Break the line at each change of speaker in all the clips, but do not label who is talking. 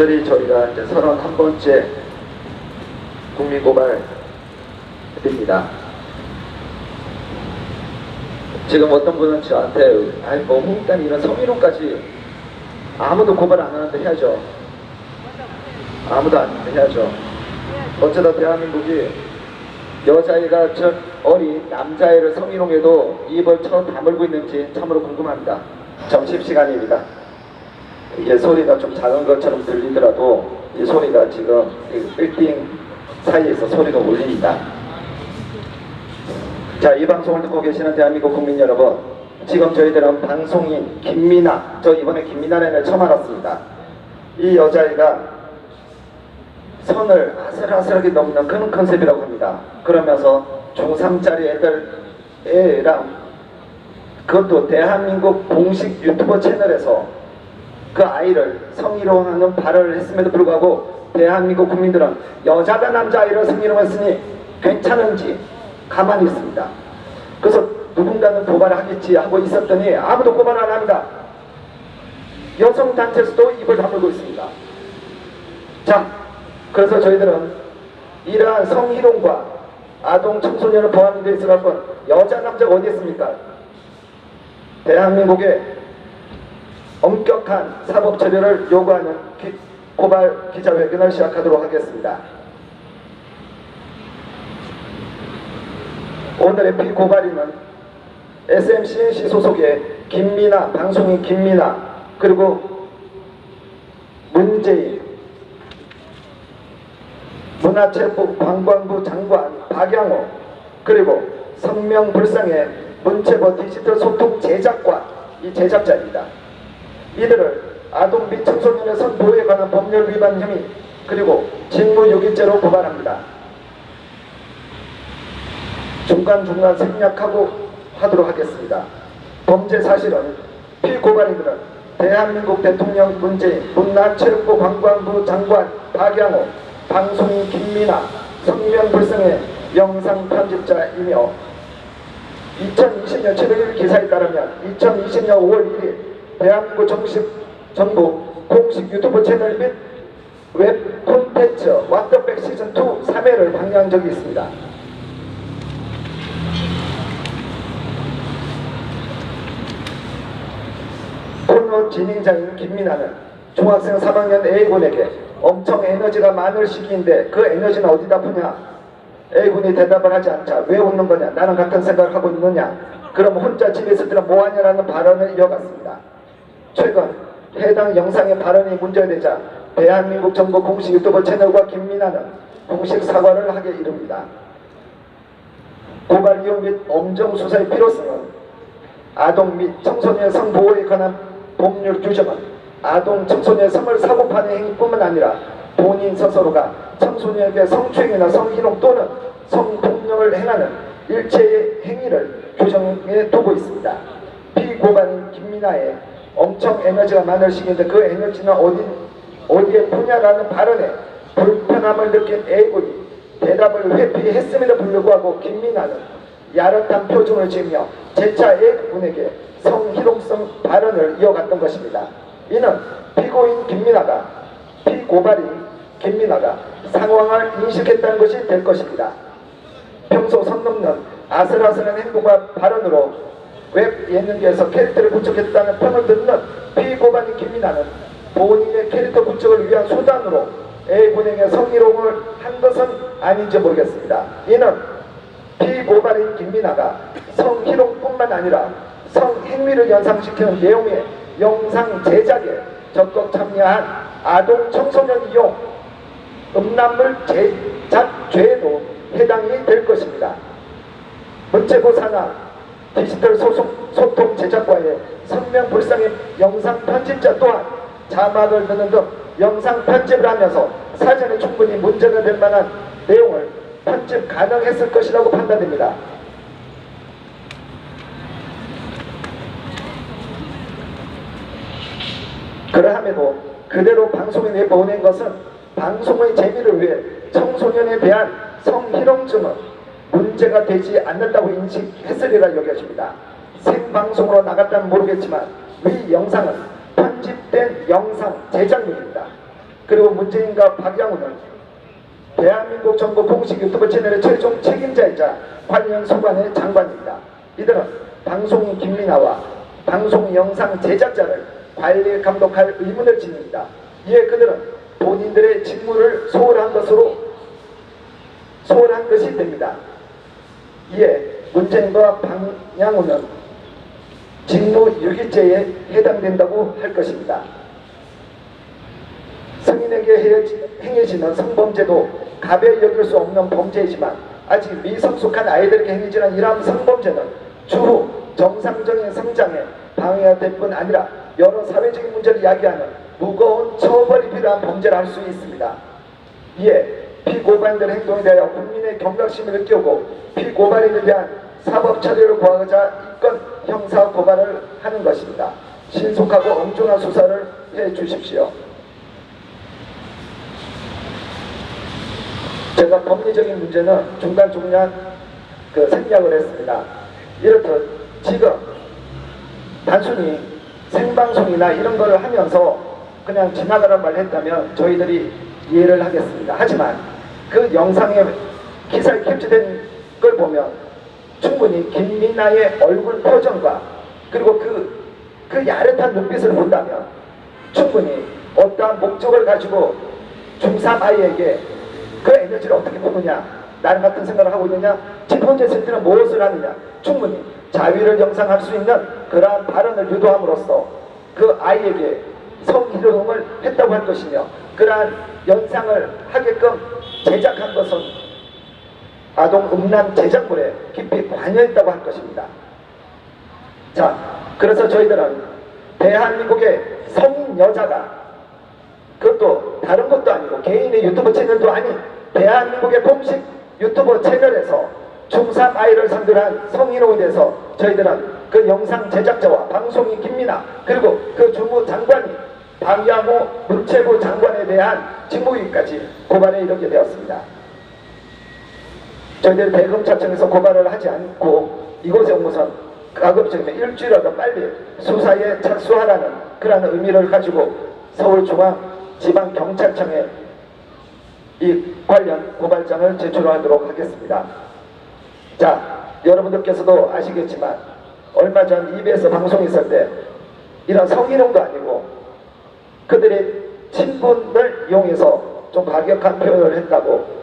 특별히 저희가 이제 31번째 국민고발입니다. 지금 어떤 분은 저한테 아니 뭐 홍익단 이런 성희롱까지 아무도 고발 안 하는데 해야죠. 아무도 안 하는데 해야죠. 어쩌다 대한민국이 여자애가 저 어린 남자애를 성희롱해도 입을 쳐 다물고 있는지 참으로 궁금합니다. 점심시간입니다. 이게 소리가 좀 작은 것처럼 들리더라도 이 소리가 지금 이 빌딩 사이에서 소리가 울립니다. 자, 이 방송을 듣고 계시는 대한민국 국민 여러분, 지금 저희들은 방송인 김미나, 저 이번에 김미나를 처음 알았습니다. 이 여자애가 선을 아슬아슬하게 넘는 그런 컨셉이라고 합니다. 그러면서 중3짜리 애들, 애랑 그것도 대한민국 공식 유튜버 채널에서 그 아이를 성희롱하는 발언을 했음에도 불구하고 대한민국 국민들은 여자가 남자아이를 성희롱 했으니 괜찮은지 가만히 있습니다. 그래서 누군가는 고발을 하겠지 하고 있었더니 아무도 고발 안 합니다. 여성단체에서도 입을 다물고 있습니다. 자, 그래서 저희들은 이러한 성희롱과 아동 청소년을 되어 있을 건 여자 남자가 어디 있습니까? 대한민국의 엄격한 사법 처리를 요구하는 기- 고발 기자회견을 시작하도록 하겠습니다. 오늘의 피고발인은 SMCNC 소속의 김미나, 방송인 김미나, 그리고 문재인, 문화체육부 관광부 장관 박양호, 그리고 성명불상의 문체부 디지털 소통 제작관, 이 제작자입니다. 이들을 아동 및 청소년의 선보호에 관한 법률 위반 혐의 그리고 직무유기죄로 고발합니다. 중간중간 생략하고 하도록 하겠습니다. 범죄 사실은 피고발인들은 대한민국 대통령 문재인, 문화체육부 관광부 장관 박양호, 방송인 김미나, 성명불성의 영상 편집자이며 2020년 7월 1일 기사에 따르면 2020년 5월 1일 대한민국 정식 정부 공식 유튜브 채널 및 웹 콘텐츠 왓더백 시즌 2 3회를 방영한 적이 있습니다. 코너 진행자인 김민아는 중학생 3학년 A군에게 엄청 에너지가 많을 시기인데 그 에너지는 어디다 푸냐? A군이 대답을 하지 않자 왜 웃는 거냐? 나는 같은 생각을 하고 있느냐? 그럼 혼자 집에서 들어 뭐하냐라는 발언을 이어갔습니다. 최근 해당 영상의 발언이 문제되자 대한민국 정부 공식 유튜브 채널과 김민아는 공식 사과를 하게 이릅니다. 고발 이용 및 엄정 수사의 필요성은 아동 및 청소년 성보호에 관한 법률 규정은 아동 청소년 성을 사고파는 행위뿐만 아니라 본인 스스로가 청소년에게 성추행이나 성희롱 또는 성폭력을 행하는 일체의 행위를 규정해 두고 있습니다. 피고발인 김민아의 엄청 에너지가 많을 시기인데 그 에너지는 어디, 어디에 푸냐라는 발언에 불편함을 느낀 A군이 대답을 회피했음에도 불구하고 김민아는 야릇한 표정을 지으며 재차 A군에게 성희롱성 발언을 이어갔던 것입니다. 이는 피고인 김민아가 피고발인 김민아가 상황을 인식했다는 것이 될 것입니다. 평소 선 넘는 아슬아슬한 행동과 발언으로 웹 예능계에서 캐릭터를 구축했다는 평을 듣는 피고발인 김민아는 본인의 캐릭터 구축을 위한 수단으로 A군에게 성희롱을 한 것은 아닌지 모르겠습니다. 이는 피고발인 김민아가 성희롱뿐만 아니라 성행위를 연상시키는 내용의 영상 제작에 적극 참여한 아동 청소년 이용 음란물 제작죄에도 해당이 될 것입니다. 문체부 산하 디지털 소속, 소통 제작과의 성명불상의 영상 편집자 또한 자막을 넣는 등 영상 편집을 하면서 사전에 충분히 문제가 될 만한 내용을 편집 가능했을 것이라고 판단됩니다. 그러함에도 그대로 방송에 내보낸 것은 방송의 재미를 위해 청소년에 대한 성희롱증은 문제가 되지 않는다고 인식했으리라 여겨집니다. 생방송으로 나갔다면 모르겠지만 위 영상은 편집된 영상 제작물입니다. 그리고 문재인과 박양훈은 대한민국 정부 공식 유튜브 채널의 최종 책임자이자 관련 소관의 장관입니다. 이들은 방송인 김민아와 방송 영상 제작자를 관리 감독할 의무를 지닙니다. 이에 그들은 본인들의 직무를 소홀한 것으로 소홀한 것이 됩니다. 이에 문재인과 방양훈은 직무 유기죄에 해당된다고 할 것입니다. 성인에게 행해지는 성범죄도 가벼이 여길 수 없는 범죄이지만 아직 미성숙한 아이들에게 행해지는 이러한 성범죄는 추후 정상적인 성장에 방해가 될 뿐 아니라 여러 사회적인 문제를 야기하는 무거운 처벌이 필요한 범죄를 할 수 있습니다. 이에 피고발인들의 행동에 대하여 국민의 경각심을 느끼고 피고발인에 대한 사법 처리를 구하고자 이건 형사 고발을 하는 것입니다. 신속하고 엄중한 수사를 해 주십시오. 제가 법리적인 문제는 중간중간 그 생략을 했습니다. 이렇듯 지금 단순히 생방송이나 이런 거를 하면서 그냥 지나가란 말을 했다면 저희들이 이해를 하겠습니다. 하지만 그 영상에 기사에 캡처된 걸 보면 충분히 김민아의 얼굴 표정과 그리고 그, 그 야릇한 눈빛을 본다면 충분히 어떠한 목적을 가지고 중3 아이에게 그 에너지를 어떻게 보느냐 나는 같은 생각을 하고 있느냐 첫 번째 세트는 무엇을 하느냐 충분히 자위를 영상할 수 있는 그러한 발언을 유도함으로써 그 아이에게 성희롱을 했다고 할 것이며 그러한 영상을 하게끔 제작한 것은 아동 음란 제작물에 깊이 관여했다고 할 것입니다. 자, 그래서 저희들은 대한민국의 성인 여자가 그것도 다른 것도 아니고 개인의 유튜브 채널도 아닌 대한민국의 공식 유튜브 채널에서 중3 아이를 상대로 한 성희롱에 대해서 저희들은 그 영상 제작자와 방송인 김민아 그리고 그 주무 장관이 방야모 문체부 장관에 대한 직무유기까지 고발에 이르게 되었습니다. 저희들이 대검찰청에서 고발을 하지 않고 이곳에 온 것은 가급적이면 일주일이라도 빨리 수사에 착수하라는 그러한 의미를 가지고 서울중앙지방경찰청에 이 관련 고발장을 제출하도록 하겠습니다. 자, 여러분들께서도 아시겠지만 얼마 전 EBS 방송에 있을 때 이런 성희롱도 아니고 그들의 친분을 이용해서 좀 과격한 표현을 했다고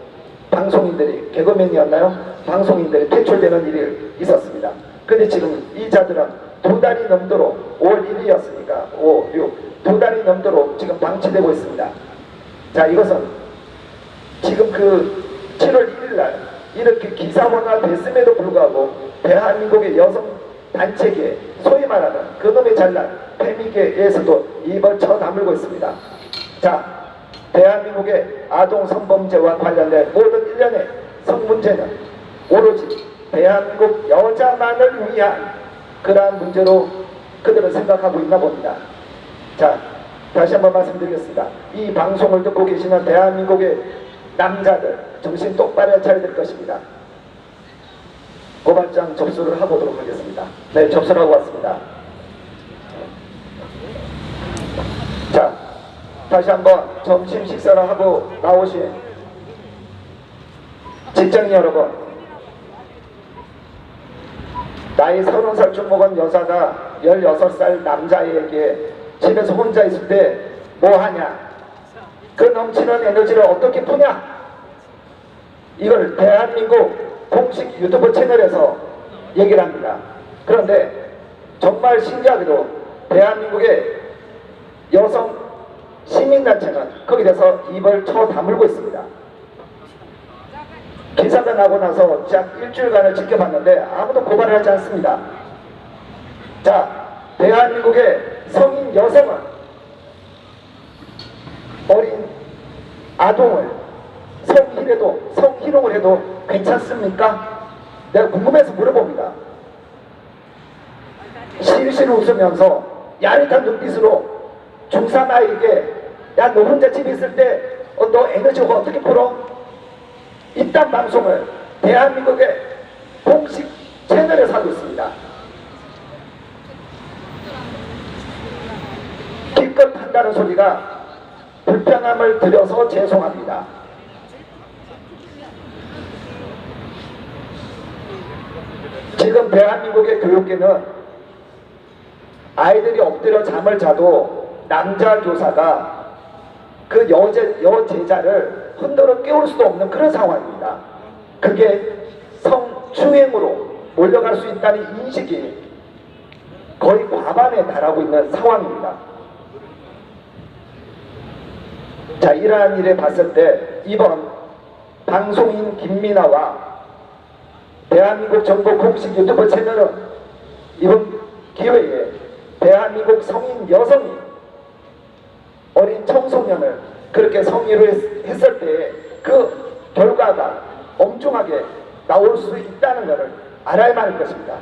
방송인들이 개그맨이었나요? 방송인들이 퇴출되는 일이 있었습니다. 근데 지금 이 자들은 두 달이 넘도록 5월 1일이었으니까 5, 6, 두 달이 넘도록 지금 방치되고 있습니다. 자, 이것은 지금 그 7월 1일 날 이렇게 기사화가 됐음에도 불구하고 대한민국의 여성 단체계 소위 말하는 그놈의 잘난 페미계에서도 입을 쳐다물고 있습니다. 자, 대한민국의 아동 성범죄와 관련된 모든 일련의 성문제는 오로지 대한민국 여자만을 위한 그러한 문제로 그들은 생각하고 있나 봅니다. 자, 다시 한번 말씀드리겠습니다. 이 방송을 듣고 계시는 대한민국의 남자들 정신 똑바로 차려야 될 것입니다. 고발장 접수를 하보도록 하겠습니다. 네, 접수를 하고 왔습니다. 자, 다시 한번 점심 식사를 하고 나오신 직장인 여러분, 나이 서른 살쯤 먹은 여자가 16살 남자에게 집에서 혼자 있을 때 뭐 하냐? 그 넘치는 에너지를 어떻게 푸냐? 이걸 대한민국 공식 유튜브 채널에서 얘기를 합니다. 그런데 정말 신기하게도 대한민국의 여성 시민단체는 거기에 대해서 입을 쳐 다물고 있습니다. 기사가 나고 나서 약 일주일간을 지켜봤는데 아무도 고발을 하지 않습니다. 자, 대한민국의 성인 여성은 어린 아동을 성희래도 성희롱을 해도 괜찮습니까? 내가 궁금해서 물어봅니다. 실실 웃으면서 야릇한 눈빛으로 중3 아이에게 야 너 혼자 집에 있을 때 너 에너지가 어떻게 풀어? 이딴 방송을 대한민국의 공식 채널에서 하고 있습니다. 기껏 한다는 소리가 불편함을 드려서 죄송합니다. 지금 대한민국의 교육계는 아이들이 엎드려 잠을 자도 남자 교사가 그 여제, 여제자를 흔들어 깨울 수도 없는 그런 상황입니다. 그게 성추행으로 몰려갈 수 있다는 인식이 거의 과반에 달하고 있는 상황입니다. 자, 이러한 일에 봤을 때 이번 방송인 김민아와 대한민국 정부 공식 유튜브 채널은 이번 기회에 대한민국 성인 여성이 어린 청소년을 그렇게 성희로 했- 했을 때 그 결과가 엄중하게 나올 수 있다는 것을 알아야만 할 것입니다.